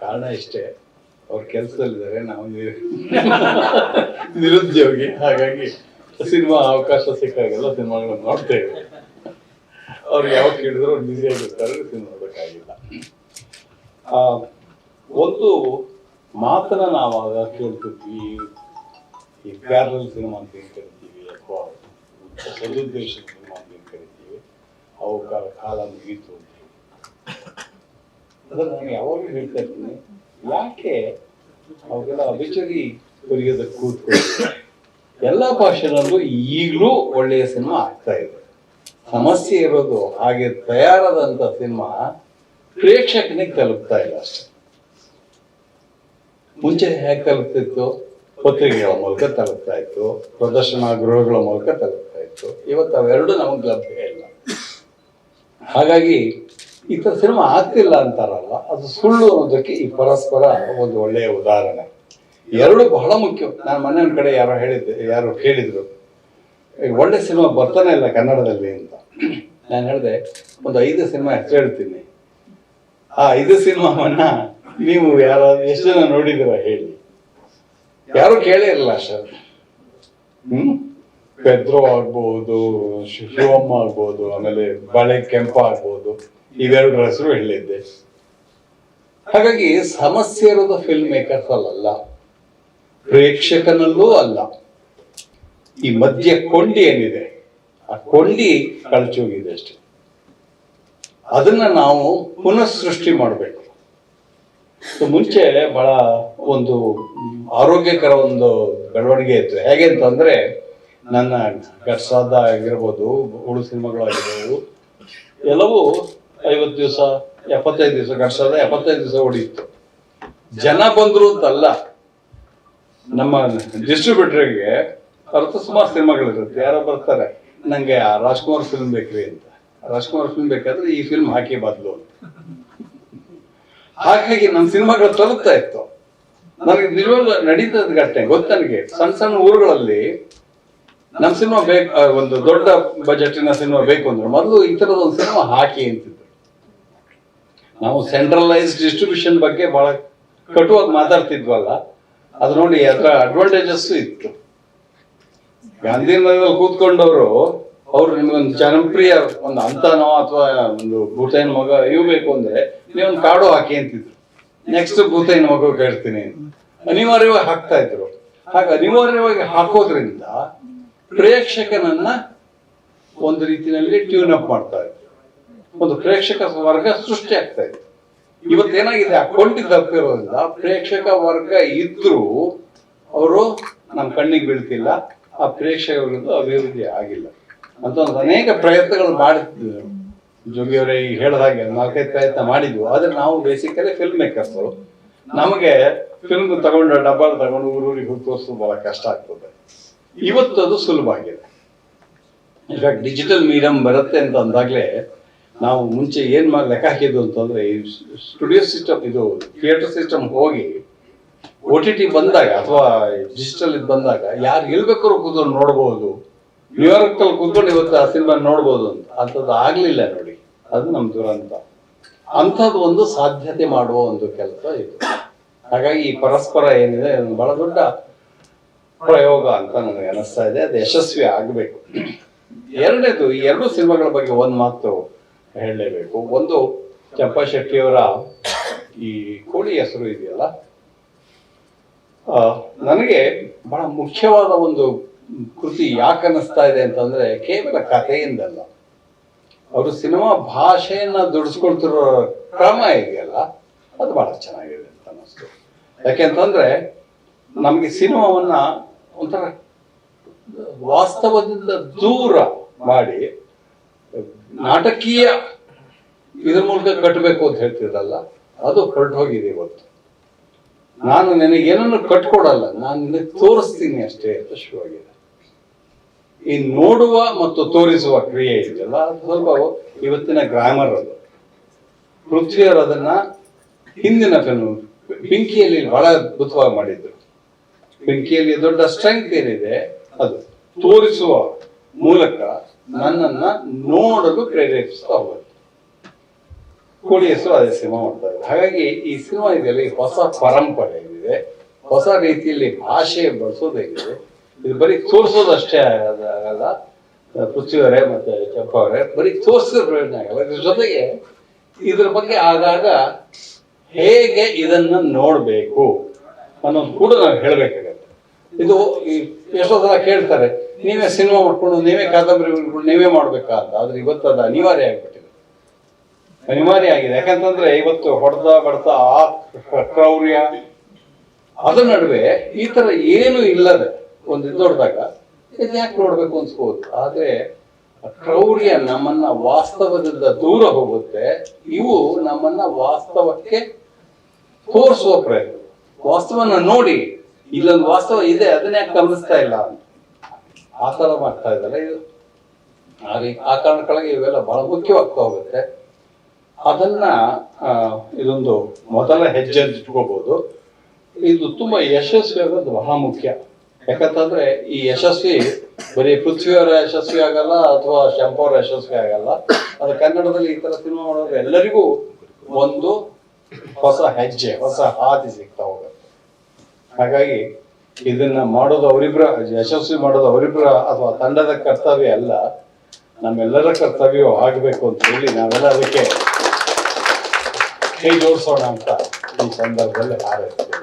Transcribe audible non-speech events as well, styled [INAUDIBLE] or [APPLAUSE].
ಕಾರಣ ಇಷ್ಟೇ. ಅವ್ರ ಕೆಲಸದಲ್ಲಿದ್ದಾರೆ ನಾವು [LAUGHS] ನಿರುದ್ಯೋಗಿ. ಹಾಗಾಗಿ ಸಿನಿಮಾ ಅವಕಾಶ ಸಿಕ್ಕಾಗೆಲ್ಲ ಸಿನಿಮಾಗಳನ್ನ ನೋಡ್ತೇವೆ ಅವ್ರು ಯಾವಾಗ ಕೇಳಿದ್ರು ಅವ್ರು ಆಗಿರ್ತಾರೆ ಸಿನಿಮಾ ಆ, ಒಂದು ಮಾತನ್ನ ನಾವು ಆಗ ಕೇಳ್ತಿದ್ವಿ. ಈ ಪ್ಯಾರಲ್ ಸಿನಿಮಾ ಅಂತ ಏನ್ ಕರಿತೀವಿ ಅಥವಾ ಸಿನಿಮಾ ಅಂತ ಏನ್ ಕರಿತೀವಿ ಅವು ಕಾಲ ಮುಗೀತು ಅಂತ. ನಾನು ಯಾವಾಗಲೂ ಹೇಳ್ತಾ ಇರ್ತೀನಿ. ಯಾಕೆ ಅವೆಲ್ಲ ಅಭಿಚರಿ ಬರೆಯೋದಕ್ಕೆ ಕೂತ್ಕೊಂಡು ಎಲ್ಲ ಭಾಷೆಗಳಲ್ಲೂ ಈಗಲೂ ಒಳ್ಳೆಯ ಸಿನಿಮಾ ಆಗ್ತಾ ಇದೆ. ಸಮಸ್ಯೆ ಇರೋದು ಹಾಗೆ ತಯಾರಾದಂತ ಸಿನಿಮಾ ಪ್ರೇಕ್ಷಕನಿಗೆ ತಲುಪ್ತಾ ಇಲ್ಲ ಮುಂಚೆ ಹೇಗೆ ತಲುಪ್ತಿತ್ತು? ಪತ್ರಿಕೆಗಳ ಮೂಲಕ ತಲುಪ್ತಾ ಇತ್ತು, ಪ್ರದರ್ಶನ ಗೃಹಗಳ ಮೂಲಕ ತಲುಪ್ತಾ ಇತ್ತು. ಇವತ್ತು ಅವೆರಡು ನಮಗೆ ಲಭ್ಯ ಇಲ್ಲ. ಹಾಗಾಗಿ ಈ ಥರ ಸಿನಿಮಾ ಆಗ್ತಿಲ್ಲ ಅಂತಾರಲ್ಲ ಅದು ಸುಳ್ಳು ಅನ್ನೋದಕ್ಕೆ ಈ ಪರಸ್ಪರ ಒಂದು ಒಳ್ಳೆಯ ಉದಾಹರಣೆ. ಎರಡು ಬಹಳ ಮುಖ್ಯ. ನಾನು ಮೊನ್ನೆ ಒಂದ್ ಕಡೆ ಯಾರೋ ಹೇಳಿದ್ದೆ ಯಾರೋ ಕೇಳಿದ್ರು "ಏ, ಒಳ್ಳೆ ಸಿನಿಮಾ ಬರ್ತಾನೆ ಇಲ್ಲ ಕನ್ನಡದಲ್ಲಿ ಅಂತ. ನಾನು ಹೇಳಿದೆ ಒಂದು ಐದು ಸಿನಿಮಾ ಹೆಸರು ಹೇಳ್ತೀನಿ. ಆ ಐದು ಸಿನಿಮಾವನ್ನ ನೀವು ಯಾರ ಎಷ್ಟು ಜನ ನೋಡಿದಿರ ಹೇಳಿ. ಯಾರು ಕೇಳೇ ಇರಲ್ಲ ಸರ್. ಹ್ಮ್? ಪೆದ್ರೋ ಆಗ್ಬಹುದು ಶಿವಮ್ಮ ಆಗ್ಬಹುದು ಆಮೇಲೆ ಬಳೆ ಕೆಂಪ ಆಗ್ಬೋದು ಇವೆರಡರ ಹೆಸರು ಹೇಳಿದ್ದೆ ಹಾಗಾಗಿ ಸಮಸ್ಯೆ ಇರೋದು ಫಿಲ್ಮ್ ಮೇಕರ್ಸ್ ಅಲ್ಲ ಪ್ರೇಕ್ಷಕನಲ್ಲೂ ಅಲ್ಲ. ಈ ಮಧ್ಯ ಕೊಂಡಿ ಏನಿದೆ, ಆ ಕೊಂಡಿ ಕಳಚೋಗಿದೆ ಅಷ್ಟೇ. ಅದನ್ನ ನಾವು ಪುನಃ ಸೃಷ್ಟಿ ಮಾಡಬೇಕು. ಮುಂಚೆ ಬಹಳ ಒಂದು ಆರೋಗ್ಯಕರ ಒಂದು ಬೆಳವಣಿಗೆ ಇತ್ತು. ಹೇಗೆ ಅಂತಂದ್ರೆ ನನ್ನ ಗಟ್ಸಾದ ಆಗಿರ್ಬೋದು, ಉಳು ಸಿನಿಮಾಗಳಾಗಿರ್ಬೋದು, ಎಲ್ಲವೂ ಐವತ್ತು ದಿವಸ, ಎಪ್ಪತ್ತೈದು ದಿವಸ ಗಟ್ಸಾದ ಎಪ್ಪತ್ತೈದು ದಿವಸ ಓಡಿತ್ತು. ಜನ ಬಂದ್ರು ಅಂತಲ್ಲ, ನಮ್ಮ ಡಿಸ್ಟ್ರಿಬ್ಯೂಟರ್ಗೆ ಅರ್ಥ ಸುಮಾರು ಸಿನಿಮಾಗಳಿರುತ್ತೆ. ಯಾರೋ ಬರ್ತಾರೆ, ನಂಗೆ ಆ ರಾಜ್ಕುಮಾರ್ ಫಿಲ್ಮ್ ಬೇಕ್ರಿ ಅಂತ. ರಾಜ್ಕುಮಾರ್ ಫಿಲ್ಮ್ ಬೇಕಾದ್ರೆ ಈ ಫಿಲ್ಮ್ ಹಾಕಿ ಬದಲು ಅಂತ. ಹಾಗಾಗಿ ನಮ್ಮ ಸಿನಿಮಾಗಳು ತಲುಪ್ತಾ ಇತ್ತು. ನನಗೆ ನಿಜವಾಗ್ಲೂ ನಡೀತದ ಘಟನೆ ಗೊತ್ತು ನನಗೆ. ಸಣ್ಣ ಸಣ್ಣ ಊರುಗಳಲ್ಲಿ ನಮ್ಮ ಸಿನಿಮಾ ಬೇಕು ಒಂದು ದೊಡ್ಡ ಬಜೆಟಿನ ಸಿನಿಮಾ ಬೇಕು ಅಂದ್ರೆ ಮೊದಲು ಈ ತರದ ಒಂದು ಸಿನಿಮಾ ಹಾಕಿ ಅಂತಿದ್ರು. ನಾವು ಸೆಂಟ್ರಲೈಸ್ ಡಿಸ್ಟ್ರಿಬ್ಯೂಷನ್ ಬಗ್ಗೆ ಬಹಳ ಕಟುವಾಗಿ ಮಾತಾಡ್ತಿದ್ವಲ್ಲ, ಅದು ನೋಡಿ ಅದರ ಅಡ್ವಾಂಟೇಜಸ್ ಇತ್ತು. ಗಾಂಧಿನಗರದಲ್ಲಿ ಕೂತ್ಕೊಂಡವರು, ಅವ್ರು ನಿಮ್ಗೊಂದು ಜನಪ್ರಿಯ ಒಂದು ಅಂತನೋ ಅಥವಾ ಒಂದು ಭೂತೈನ ಮಗ ಇವು ಬೇಕು ಅಂದ್ರೆ ನೀವೊಂದು ಕಾಡು ಹಾಕಿ ಅಂತಿದ್ರು. ನೆಕ್ಸ್ಟ್ ಭೂತೈನ ಮಗ ಕೇಳ್ತೀನಿ ಅನಿವಾರ್ಯವಾಗಿ ಹಾಕ್ತಾ ಇದ್ರು. ಹಾಗೆ ಅನಿವಾರ್ಯವಾಗಿ ಹಾಕೋದ್ರಿಂದ ಪ್ರೇಕ್ಷಕನನ್ನ ಒಂದು ರೀತಿಯಲ್ಲಿ ಟ್ಯೂನ್ ಅಪ್ ಮಾಡ್ತಾ ಇದ್ರು. ಒಂದು ಪ್ರೇಕ್ಷಕ ವರ್ಗ ಸೃಷ್ಟಿ ಆಗ್ತಾ ಇತ್ತು ಇವತ್ತೇನಾಗಿದೆ? ಕೊಂಡಿ ತಪ್ಪಿರೋದ್ರಿಂದ ಪ್ರೇಕ್ಷಕ ವರ್ಗ ಇದ್ರು ಅವರು ನಮ್ಮ ಕಣ್ಣಿಗೆ ಬೀಳ್ತಿಲ್ಲ, ಆ ಪ್ರೇಕ್ಷಕರಿಂದ ಅಭಿವೃದ್ಧಿ ಆಗಿಲ್ಲ. ಅಂತ ಒಂದು ಅನೇಕ ಪ್ರಯತ್ನಗಳು ಮಾಡಿದ್ವಿ. ಜೋಗಿಯವರೇ ಈಗ ಹೇಳಿದ ಹಾಗೆ ನಾಲ್ಕೈದು ಪ್ರಯತ್ನ ಮಾಡಿದ್ವು. ಆದ್ರೆ ನಾವು ಬೇಸಿಕಲಿ ಫಿಲ್ಮ್ ಮೇಕರ್ಸ್ ನಮಗೆ ಫಿಲ್ಮ್ ತಗೊಂಡು ಡಬ್ಬ ತಗೊಂಡು ಊರೂರಿಗೆ ಹೋಗಿ ತೋರಿಸೋದು ಬಹಳ ಕಷ್ಟ ಆಗ್ತದೆ. ಇವತ್ತು ಅದು ಸುಲಭ ಆಗಿದೆ. ಇನ್ಫ್ಯಾಕ್ಟ್ ಡಿಜಿಟಲ್ ಮೀಡಿಯಂ ಬರುತ್ತೆ ಅಂತ ಅಂದಾಗ್ಲೇ ನಾವು ಮುಂಚೆ ಏನು ಮಾಡಿ, ಲೆಕ್ಕ ಹಾಕಿದ್ದು ಅಂತಂದ್ರೆ ಸ್ಟುಡಿಯೋ ಸಿಸ್ಟಮ್ ಇದು ಥಿಯೇಟರ್ ಸಿಸ್ಟಮ್ ಹೋಗಿ ಒ ಟಿ ಟಿ ಬಂದಾಗ ಅಥವಾ ಡಿಜಿಟಲ್ ಇದು ಬಂದಾಗ ಯಾರು ಎಲ್ಲಿ ಬೇಕಾದ್ರೂ ಕೂತ್ಕೊಂಡು ನೋಡ್ಬೋದು. ನ್ಯೂಯಾರ್ಕಲ್ಲಿ ಕೂತ್ಕೊಂಡು ಇವತ್ತು ಆ ಸಿನಿಮಾ ನೋಡ್ಬೋದು ಅಂತ. ಅಂಥದ್ದು ಆಗಲಿಲ್ಲ ನೋಡಿ. ಅದು ನಮ್ಮ ದುರಂತ. ಅಂಥದ್ದು ಒಂದು ಸಾಧ್ಯತೆ ಮಾಡುವ ಒಂದು ಕೆಲಸ ಇದು. ಹಾಗಾಗಿ ಈ ಪರಸ್ಪರ ಏನಿದೆ ಬಹಳ ದೊಡ್ಡ ಪ್ರಯೋಗ ಅಂತ ನನಗೆ ಅನಿಸ್ತಾ ಇದೆ. ಅದು ಯಶಸ್ವಿ ಆಗಬೇಕು. ಎರಡನೇದು, ಈ ಎರಡು ಸಿನಿಮಾಗಳ ಬಗ್ಗೆ ಒಂದು ಮಾತು. ಹೇಳಲೇಬೇಕು. ಒಂದು ಚಂಪಾ ಶೆಟ್ಟಿಯವರ ಈ ಕೋಳಿ ಹೆಸರು ಇದೆಯಲ್ಲ? ನನಗೆ ಬಹಳ ಮುಖ್ಯವಾದ ಒಂದು ಕೃತಿ ಯಾಕೆ ಅನ್ನಿಸ್ತಾ ಇದೆ ಅಂತಂದ್ರೆ ಕೇವಲ ಕಥೆಯಿಂದಲ್ಲ. ಅವರು ಸಿನಿಮಾ ಭಾಷೆಯನ್ನ ದುಡಿಸ್ಕೊಳ್ತಿರೋ ಕ್ರಮ ಇದೆಯಲ್ಲ? ಅದು ಬಹಳ ಚೆನ್ನಾಗಿದೆ ಅಂತ ಅನ್ನಿಸ್ತು. ಯಾಕೆಂತಂದ್ರೆ ನಮಗೆ ಸಿನಿಮಾವನ್ನ ಒಂಥರ ವಾಸ್ತವದಿಂದ ದೂರ ಮಾಡಿ ನಾಟಕೀಯ ಇದ್ರ ಮೂಲಕ ಕಟ್ಟಬೇಕು ಅಂತ ಹೇಳ್ತಿದ್ದಲ್ಲ ಅದು ಹೊರಟು ಹೋಗಿದೆ ಇವತ್ತು. ನಾನು ನಿನಗೆ ಏನನ್ನು ಕಟ್ಕೊಡಲ್ಲ, ನಾನು ನಿನಗೆ ತೋರಿಸ್ತೀನಿ ಅಷ್ಟೇ ಅಂತ ಶುರುವಾಗಿದೆ ಈ ನೋಡುವ ಮತ್ತು ತೋರಿಸುವ ಕ್ರಿಯೆ ಇದೆಯಲ್ಲ ಸ್ವಲ್ಪ ಇವತ್ತಿನ ಗ್ರಾಮರ್ ಅದು. ಪೃಥ್ವಿಯವರು ಅದನ್ನ ಹಿಂದಿನ ಫಿಲ್ಮ್ ಬೆಂಕಿಯಲ್ಲಿ ಬಹಳ ಅದ್ಭುತವಾಗಿ ಮಾಡಿದ್ರು. ಬೆಂಕಿಯಲ್ಲಿ ದೊಡ್ಡ ಸ್ಟ್ರೆಂತ್ ಏನಿದೆ, ಅದು ತೋರಿಸುವ ಮೂಲಕ ನನ್ನನ್ನ ನೋಡಲು ಪ್ರೇರೇಪಿಸ್ತಾ ಹೋಗುತ್ತೆ ಕೂಡಿ ಹೆಸರು ಅದೇ ಸಿನಿಮಾ ಮಾಡ್ತಾ ಇದ್ದಾರೆ. ಹಾಗಾಗಿ ಈ ಸಿನಿಮಾ ಇದೆಯಲ್ಲ ಹೊಸ ಪರಂಪರೆ ಇದೆ. ಹೊಸ ರೀತಿಯಲ್ಲಿ ಭಾಷೆ ಬಳಸೋದಾಗಿದೆ ಇದು. ಬರೀ ತೋರಿಸೋದಷ್ಟೇ ಆಗ- ಆಗಲ್ಲ. ಪೃಥ್ವಿಯವರೇ ಮತ್ತೆ ಚಪ್ಪ ಬರೀ ತೋರಿಸೋ ಪ್ರಯೋಜನ ಆಗಲ್ಲ. ಇದ್ರ ಜೊತೆಗೆ ಇದ್ರ ಬಗ್ಗೆ ಆಗಾಗ ಹೇಗೆ ಇದನ್ನ ನೋಡಬೇಕು ಅನ್ನೋದು ಕೂಡ ನಾವು ಹೇಳ್ಬೇಕಾಗತ್ತೆ. ಇದು ಎಷ್ಟೋ ಸಲ ಕೇಳ್ತಾರೆ ನೀವೇ ಸಿನಿಮಾ ಮಾಡ್ಕೊಂಡು, ನೀವೇ ಕಾದಂಬರಿ ಬರ್ಕೊಂಡು ನೀವೇ ಮಾಡ್ಬೇಕಾದ. ಆದ್ರೆ ಇವತ್ತು ಅದು ಅನಿವಾರ್ಯ ಆಗ್ಬಿಟ್ಟಿದೆ. ಅನಿವಾರ್ಯ ಆಗಿದೆ. ಯಾಕಂತಂದ್ರೆ ಇವತ್ತು ಹೊಡೆದ ಬಡ್ತ ಆ ಕ್ರೌರ್ಯ, ಅದ್ರ ನಡುವೆ ಈ ತರ ಏನು ಇಲ್ಲದೆ, ಒಂದು ಇದು ನೋಡಿದಾಗ ಇದು ಯಾಕೆ ನೋಡ್ಬೇಕು ಅನ್ಸ್ಬೋದು? ಆದ್ರೆ ಕ್ರೌರ್ಯ ನಮ್ಮನ್ನ ವಾಸ್ತವದಿಂದ ದೂರ ಹೋಗುತ್ತೆ. ಇವು ನಮ್ಮನ್ನ ವಾಸ್ತವಕ್ಕೆ ತೋರಿಸುವ ಪ್ರಯತ್ನ. ವಾಸ್ತವನ ನೋಡಿ, ಇಲ್ಲೊಂದು ವಾಸ್ತವ ಇದೆ, ಅದನ್ನ ಯಾಕೆ ಗಮನಿಸ್ತಾ ಇಲ್ಲ ಅಂತ. ಆ ಥರ ಮಾಡ್ತಾ ಇದ್ದಾರೆ ಇದು ಆ ಕಾರಣಕ್ಕಾಗಿ ಇವೆಲ್ಲ ಬಹಳ ಮುಖ್ಯವಾಗ್ತಾ ಹೋಗುತ್ತೆ. ಅದನ್ನ ಇದೊಂದು ಮೊದಲ ಹೆಜ್ಜೆ ಅಂತ ಇಟ್ಕೋಬಹುದು ಇದು ತುಂಬಾ ಯಶಸ್ವಿ ಆಗೋದು ಬಹಳ ಮುಖ್ಯ. ಯಾಕಂತಂದ್ರೆ ಈ ಯಶಸ್ವಿ, ಬರೀ ಪೃಥ್ವಿಯವರ ಯಶಸ್ವಿ ಆಗಲ್ಲ ಅಥವಾ ಶಂಪವರ ಯಶಸ್ವಿ ಆಗಲ್ಲ. ಅದು ಕನ್ನಡದಲ್ಲಿ ಈ ತರ ಸಿನಿಮಾ ಮಾಡೋದು ಎಲ್ಲರಿಗೂ ಒಂದು ಹೊಸ ಹೆಜ್ಜೆ, ಹೊಸ ಹಾದಿ ಸಿಗ್ತಾ ಹೋಗುತ್ತೆ. ಹಾಗಾಗಿ ಇದನ್ನ ಮಾಡೋದು ಅವರಿಬ್ಬರ ಯಶಸ್ವಿ ಮಾಡೋದು ಅವರಿಬ್ಬರ ಅಥವಾ ತಂಡದ ಕರ್ತವ್ಯ ಅಲ್ಲ, ನಮ್ಮೆಲ್ಲರ ಕರ್ತವ್ಯ ಆಗಬೇಕು ಅಂತ ಹೇಳಿ ನಾವೆಲ್ಲ ಅದಕ್ಕೆ ಕೈ ಜೋಡಿಸೋಣ ಅಂತ ಈ ಸಂದರ್ಭದಲ್ಲಿ ಹಾರೈಸ್ತೀವಿ.